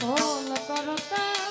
ভোল করতা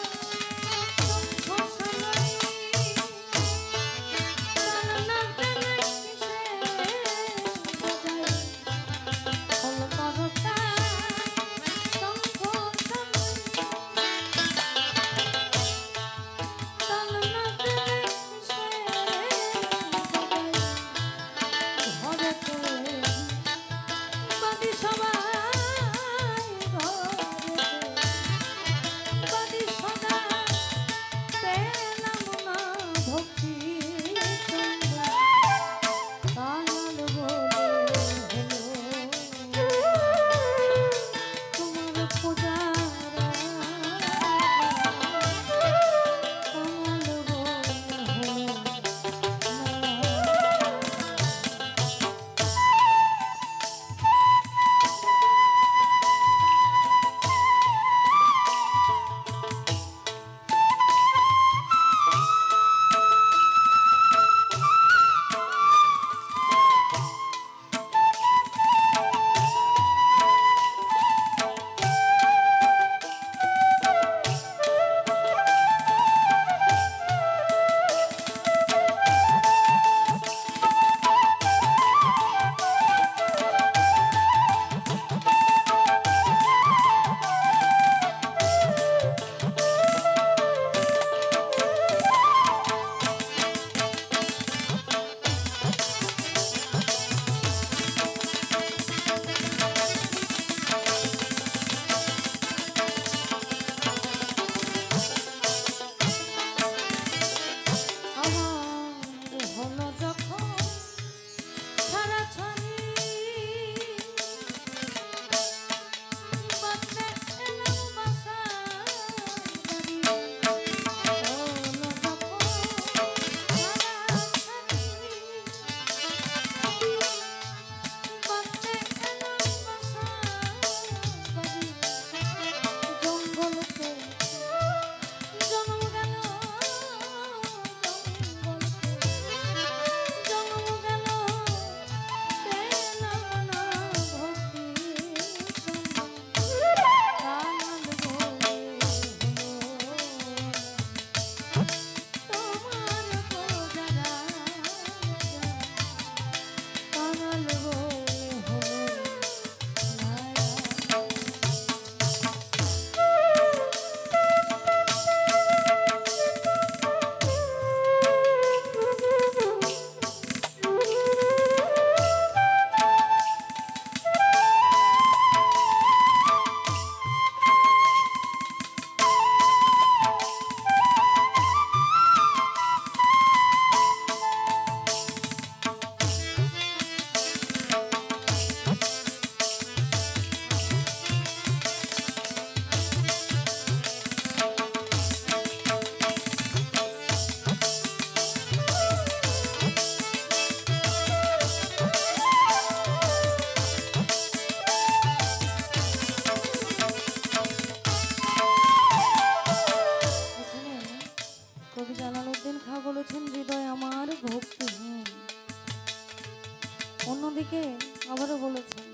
আবারও বলেছেন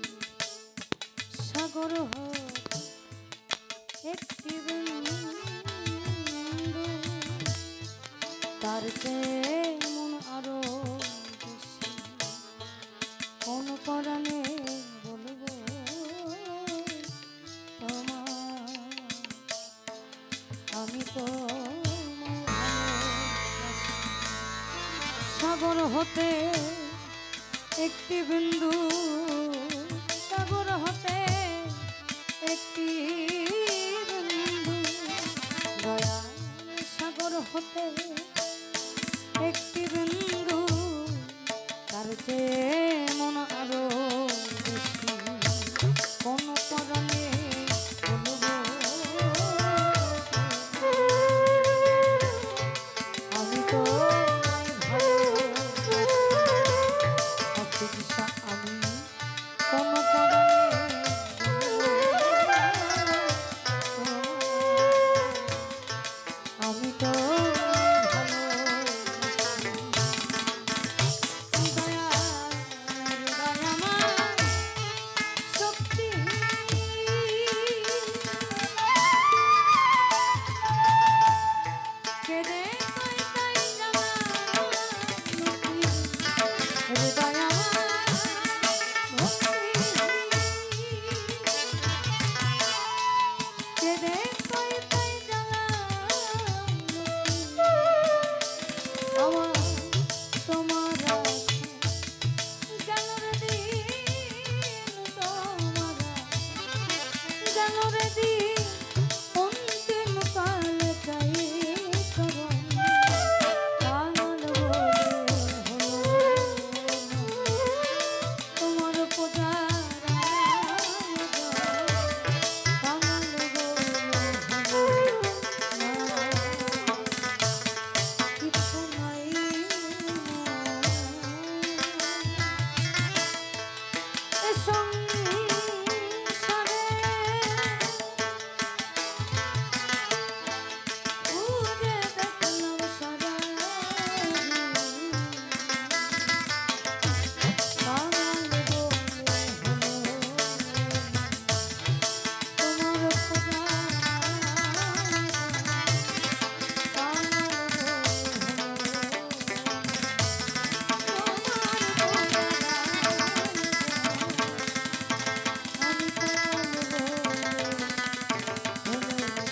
সাগর একটি তার চেয়ে মন আরও কোন পরাণে বলব, তোমার, আমি তো সাগর হতে একটি বিন্দু সাগর হতে একটি বিন্দু দয়া সাগর হতে Bye.